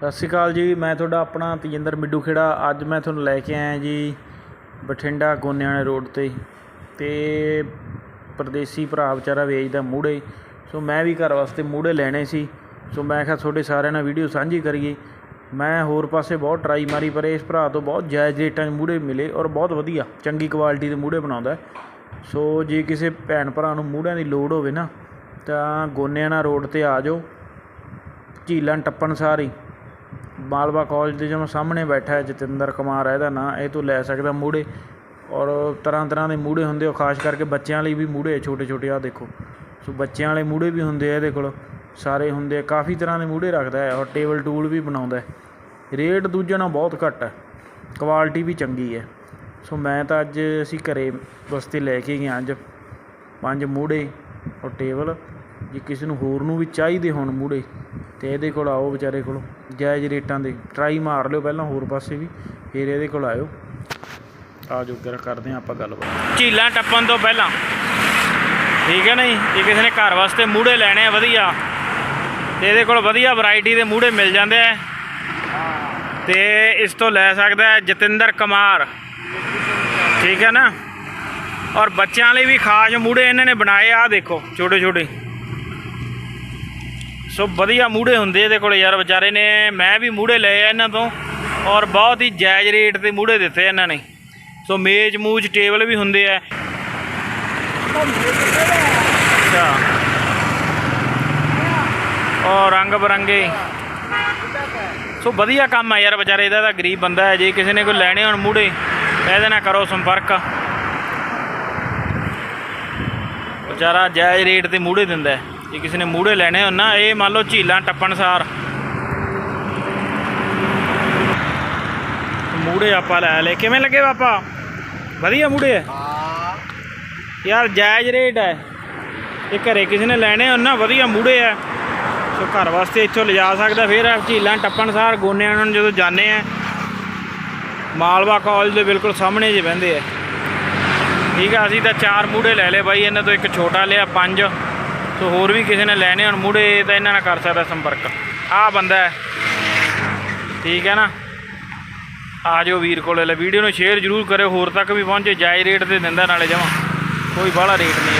ਸਤਿ ਸ਼੍ਰੀ ਅਕਾਲ ਜੀ, ਮੈਂ ਤੁਹਾਡਾ ਆਪਣਾ ਤੇਜਿੰਦਰ ਮਿੱਡੂ ਖੇੜਾ ਅੱਜ ਮੈਂ ਤੁਹਾਨੂੰ ਲੈ ਕੇ ਆਇਆ ਜੀ ਬਠਿੰਡਾ ਗੋਨਿਆਣੇ ਰੋਡ ਤੇ ਤੇ ਪਰਦੇਸੀ ਭਰਾ ਵਿਚਾਰਾ ਵੇਚਦਾ ਮੂੜੇ। ਸੋ ਮੈਂ ਵੀ ਘਰ ਵਾਸਤੇ ਮੂੜੇ ਲੈਣੇ ਸੀ। ਸੋ ਮੈਂ ਕਿਹਾ ਤੁਹਾਡੇ ਸਾਰਿਆਂ ਨਾਲ ਵੀਡੀਓ ਸਾਂਝੀ ਕਰੀਏ। ਮੈਂ ਹੋਰ ਪਾਸੇ ਬਹੁਤ ਟਰਾਈ ਮਾਰੀ, ਪਰ ਇਸ ਭਰਾ ਤੋਂ ਬਹੁਤ ਜਾਇਜ਼ ਰੇਟਾਂ 'ਚ ਮੂੜੇ ਮਿਲੇ ਔਰ ਬਹੁਤ ਵਧੀਆ, ਚੰਗੀ ਕੁਆਲਿਟੀ ਦੇ ਮੂੜੇ ਬਣਾਉਂਦਾ। ਸੋ ਜੇ ਕਿਸੇ ਭੈਣ ਭਰਾ ਨੂੰ ਮੂੜਿਆਂ ਦੀ ਲੋੜ ਹੋਵੇ ਨਾ, ਤਾਂ ਗੋਨਿਆਣਾ ਰੋਡ ਤੇ ਆ ਜਾਓ। ਝੀਲਾਂ ਟੱਪਣ ਸਾਰੀ। ਮਾਲਵਾ ਕਾਲਜ ਦੇ ਜਮ ਸਾਹਮਣੇ ਬੈਠਾ ਹੈ ਜਤਿੰਦਰ ਕੁਮਾਰ ਹੈ ਇਹਦਾ ਨਾਂ, ਇਹ ਤੋਂ ਲੈ ਸਕਦਾ ਮੂੜੇ ਔਰ ਤਰ੍ਹਾਂ ਤਰ੍ਹਾਂ ਦੇ ਮੂੜੇ ਹੁੰਦੇ ਉਹ ਖਾਸ ਕਰਕੇ ਬੱਚਿਆਂ ਲਈ ਵੀ ਮੂੜੇ ਛੋਟੇ ਛੋਟੇ ਆ ਦੇਖੋ। ਸੋ ਬੱਚਿਆਂ ਵਾਲੇ ਮੂੜੇ ਵੀ ਹੁੰਦੇ ਆ ਇਹਦੇ ਕੋਲ, ਸਾਰੇ ਹੁੰਦੇ ਆ, ਕਾਫੀ ਤਰ੍ਹਾਂ ਦੇ ਮੂੜੇ ਰੱਖਦਾ ਹੈ, ਔਰ ਟੇਬਲ ਟੂਲ ਵੀ ਬਣਾਉਂਦਾ ਹੈ। ਰੇਟ ਦੂਜੇ ਨਾਲ ਬਹੁਤ ਘੱਟ ਹੈ ਕੁਆਲਿਟੀ ਵੀ ਚੰਗੀ ਹੈ। ਸੋ ਮੈਂ ਤਾਂ ਅੱਜ ਅਸੀਂ ਘਰੇ ਵਾਸਤੇ ਲੈ ਕੇ ਗਏ ਅੱਜ, ਪੰਜ ਮੂੜੇ ਔਰ ਟੇਬਲ ਜੇ ਕਿਸੇ ਨੂੰ ਹੋਰ ਨੂੰ ਵੀ ਚਾਹੀਦੇ ਹੋਣ ਮੂੜੇ ਅਤੇ ਇਹਦੇ ਕੋਲ ਆਓ ਵਿਚਾਰੇ ਕੋਲ। ਜਾਇਜ਼ ਰੇਟਾਂ ਦੇ। ਟਰਾਈ ਮਾਰ ਲਿਓ ਪਹਿਲਾਂ ਹੋਰ ਪਾਸੇ ਵੀ, ਫਿਰ ਇਹਦੇ ਕੋਲ ਆਇਓ। ਆ ਜੋ ਕਰ ਕਰਦੇ ਹਾਂ ਆਪਾਂ ਗੱਲਬਾਤ। ਝੀਲਾਂ ਟੱਪਣ ਤੋਂ ਪਹਿਲਾਂ। ਠੀਕ ਹੈ ਨਾ ਜੀ ਜੇ ਕਿਸੇ ਨੇ ਘਰ ਵਾਸਤੇ ਮੂੜੇ ਲੈਣੇ ਆ, ਵਧੀਆ। ਤੇ ਇਹਦੇ ਕੋਲ ਵਧੀਆ ਵੈਰਾਈਟੀ ਦੇ ਮੂੜੇ ਮਿਲ ਜਾਂਦੇ ਆ। ਤੇ ਇਸ ਤੋਂ ਲੈ ਸਕਦਾ ਜਤਿੰਦਰ ਕੁਮਾਰ। ਠੀਕ ਹੈ ਨਾ? ਔਰ ਬੱਚਿਆਂ ਲਈ ਵੀ ਖਾਸ ਮੂੜੇ ਇਹਨਾਂ ਨੇ ਬਣਾਏ ਆ ਦੇਖੋ ਛੋਟੇ ਛੋਟੇ ਸੋ ਵਧੀਆ ਮੂੜੇ ਹੁੰਦੇ ਇਹਦੇ ਕੋਲ ਯਾਰ ਵਿਚਾਰੇ ਨੇ, ਮੈਂ ਵੀ ਮੂੜੇ ਲਏ ਆ ਇਹਨਾਂ ਤੋਂ ਔਰ ਬਹੁਤ ਹੀ ਜਾਇਜ਼ ਰੇਟ ਤੇ ਮੂੜੇ ਦਿੱਤੇ ਇਹਨਾਂ ਨੇ। ਸੋ ਮੇਜ਼ ਮੂਜ ਟੇਬਲ ਵੀ ਹੁੰਦੇ ਆ। ਅੱਛਾ। ਔਰ ਰੰਗ ਬਰੰਗੇ। ਸੋ ਵਧੀਆ ਕੰਮ ਆ ਯਾਰ ਵਿਚਾਰੇ, ਇਹਦਾ ਤਾਂ ਗਰੀਬ ਬੰਦਾ ਹੈ, ਜੇ ਕਿਸੇ ਨੇ ਕੋਈ ਲੈਣੇ ਹੋਣ ਮੂੜੇ, ਇਹਦੇ ਨਾਲ ਕਰੋ ਸੰਪਰਕ। ਵਿਚਾਰਾ ਜਾਇਜ਼ ਰੇਟ ਤੇ ਮੂੜੇ ਦਿੰਦਾ ਹੈ। ਜੇ ਕਿਸੇ ਨੇ ਮੂੜੇ ਲੈਣੇ ਹੋਣ ਨਾ ਇਹ ਮੰਨ ਲਓ ਝੀਲਾਂ ਟੱਪਣ ਸਾਰ ਮੂੜੇ ਆਪਾਂ ਲੈ ਲਏ। ਕਿਵੇਂ ਲੱਗੇ ਪਾਪਾ? ਵਧੀਆ ਮੂੜੇ ਹੈ। ਯਾਰ ਜਾਇਜ਼ ਰੇਟ ਹੈ ਇਹ ਘਰੇ ਕਿਸੇ ਨੇ ਲੈਣੇ ਹੋਣ ਨਾ ਵਧੀਆ ਮੂੜੇ ਆ ਸੋ ਘਰ ਵਾਸਤੇ ਇੱਥੋਂ ਲਿਜਾ ਸਕਦਾ ਫਿਰ ਇਹ ਝੀਲਾਂ ਟੱਪਣ ਸਾਰ ਗੋਨਿਆਂ ਨੂੰ ਜਦੋਂ ਜਾਂਦੇ ਆ ਮਾਲਵਾ ਕਾਲਜ ਦੇ ਬਿਲਕੁਲ ਸਾਹਮਣੇ ਜੇ ਬਹਿੰਦੇ ਆ ਠੀਕ ਆ ਅਸੀਂ ਤਾਂ ਚਾਰ ਮੂੜੇ ਲੈ ਲਏ ਬਾਈ ਇਹਨਾਂ ਤੋਂ ਇੱਕ ਛੋਟਾ ਲਿਆ ਪੰਜ। ਸੋ ਹੋਰ ਵੀ ਕਿਸੇ ਨੇ ਲੈਣੇ ਹੋਣ ਮੂੜੇ ਤਾਂ ਇਹਨਾਂ ਨਾਲ ਕਰ ਸਕਦਾ ਸੰਪਰਕ। ਆਹ ਬੰਦਾ ਹੈ। ਠੀਕ ਹੈ ਨਾ? ਆ ਜਾਓ ਵੀਰ ਕੋਲੇ ਲੈ ਵੀਡੀਓ ਨੂੰ ਸ਼ੇਅਰ ਜ਼ਰੂਰ ਕਰਿਓ, ਹੋਰ ਤੱਕ ਵੀ ਪਹੁੰਚੇ, ਜਾਇਜ਼ ਰੇਟ ਤੇ ਦਿੰਦਾ ਨਾਲੇ ਜਮਾ। ਕੋਈ ਬਾਹਲਾ ਰੇਟ ਨਹੀਂ